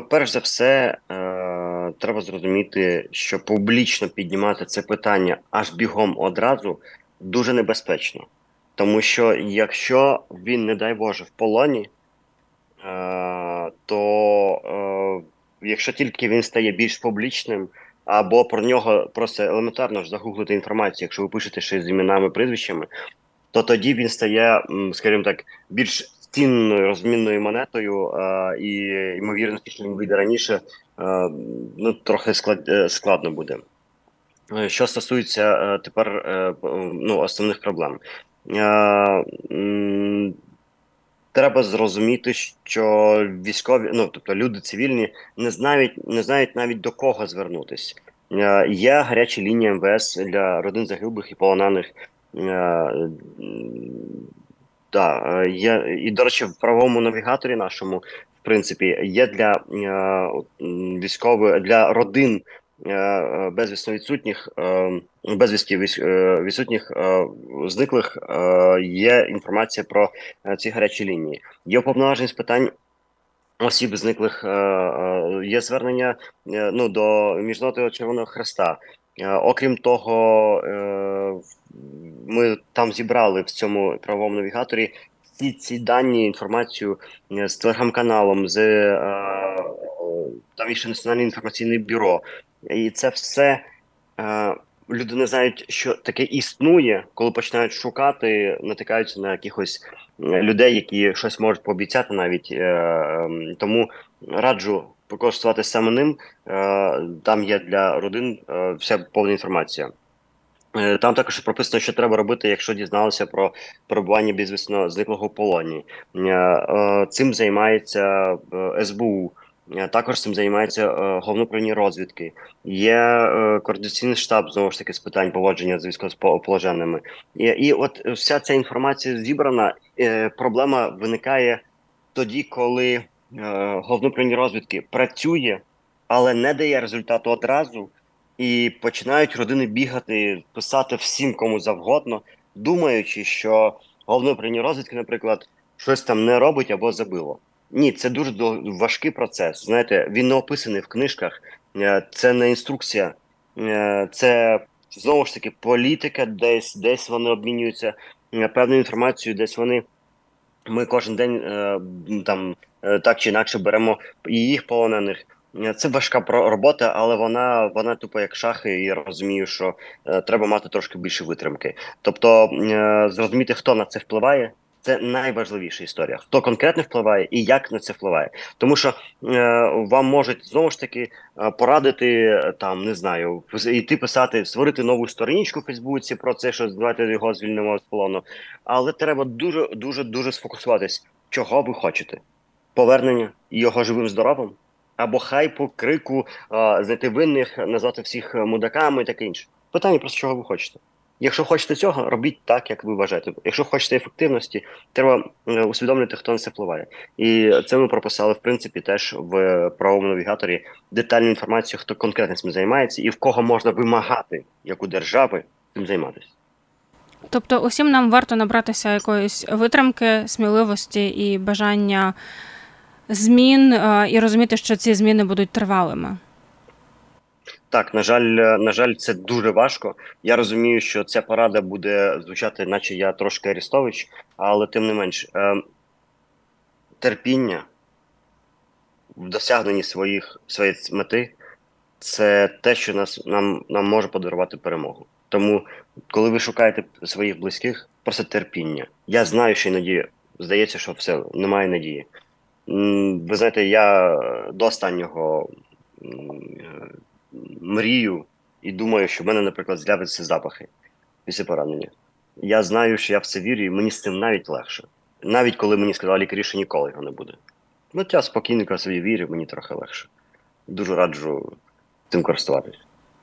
перш за все, е, треба зрозуміти, що публічно піднімати це питання аж бігом одразу дуже небезпечно. Тому що якщо він, не дай Боже, в полоні, е, то е, якщо тільки він стає більш публічним, або про нього просто елементарно ж загуглити інформацію, якщо ви пишете ще з іменами, прізвищами, то тоді він стає, скажімо так, більш цінною розмінною монетою, е, і ймовірно, що він вийде раніше, е, ну трохи склад, е, складно буде. Е, Що стосується е, тепер е, ну, основних проблем, Е, м, треба зрозуміти, що військові, ну тобто люди цивільні, не знають, не знають навіть до кого звернутись. Е, Є гаряча лінія МВС для родин загиблих і полонених. Е, Да, е, є і до речі, в правовому навігаторі нашому, в принципі, є для е, військових для родин е, е, безвісно відсутніх, е, безвісті е, відсутніх е, зниклих. е, Є інформація про е, ці гарячі лінії. Є уповноважені з питань. Осіб зниклих е, е, є звернення е, ну до міжнародного Червоного Хреста. Е, Окрім того, е, ми там зібрали в цьому правовому навігаторі всі ці дані, інформацію е, з телеграм-каналом, з там є ще Національне інформаційне бюро. І це все люди не знають, що таке існує, коли починають шукати, натикаються на якихось людей, які щось можуть пообіцяти навіть. Тому раджу покористуватися саме ним. Е, там є для родин е, вся повна інформація. Е, Там також прописано, що треба робити, якщо дізналися про перебування безвісно зниклого полоні. Цим займається СБУ. Також цим займається головне управління розвідки. Є координаційний штаб знову ж таки з питань поводження з військовоположеними. І, і от вся ця інформація зібрана. Проблема виникає тоді, коли головне управління розвідки працює, але не дає результату одразу. І починають родини бігати, писати всім кому завгодно, думаючи, що головне управління розвідки, наприклад, щось там не робить або забило. Ні, це дуже важкий процес. Знаєте, він не описаний в книжках, е, це не інструкція, е, це знову ж таки політика, десь десь вони обмінюються е, певною інформацією, десь вони. Ми кожен день е, там е, так чи інакше беремо і їх полонених. Е, Це важка робота, але вона вона тупо як шахи, і я розумію, що треба мати трошки більше витримки. Тобто зрозуміти, хто на це впливає, це найважливіша історія. Хто конкретно впливає і як на це впливає, тому що е, вам можуть знову ж таки е, порадити е, там, не знаю, йти писати, створити нову сторіночку в Фейсбуці про це, що давайте його звільнимо з полону. Але треба дуже дуже дуже сфокусуватись, чого ви хочете: повернення його живим здоровим, або хайпу, крику, а, знайти винних, назвати всіх мудаками і таке інше. Питання просто чого ви хочете. Якщо хочете цього, робіть так, як ви вважаєте. Якщо хочете ефективності, треба е, усвідомлювати, хто на це впливає. І це ми прописали в принципі теж в правовому навігаторі детальну інформацію, хто конкретно цим займається, і в кого можна вимагати, як у держави, цим займатися. Тобто, усім нам варто набратися якоїсь витримки, сміливості і бажання змін, е, і розуміти, що ці зміни будуть тривалими. Так, на жаль, е, на жаль, це дуже важко. Я розумію, що ця порада буде звучати, наче я трошки Арестович, але тим не менш, е, терпіння в досягненні своїх своєї мети це те, що нас нам, нам може подарувати перемогу. Тому, коли ви шукаєте своїх близьких, просто терпіння. Я знаю, що іноді здається, що все немає надії. Ви знаєте, я до останнього е, мрію і думаю, що в мене, наприклад, з'являться запахи після поранення. Я знаю, що я в це вірю, і мені з цим навіть легше. Навіть коли мені сказали лікарі, що ніколи його не буде. Ну, я спокійно собі вірю, мені трохи легше. Дуже раджу цим користуватись.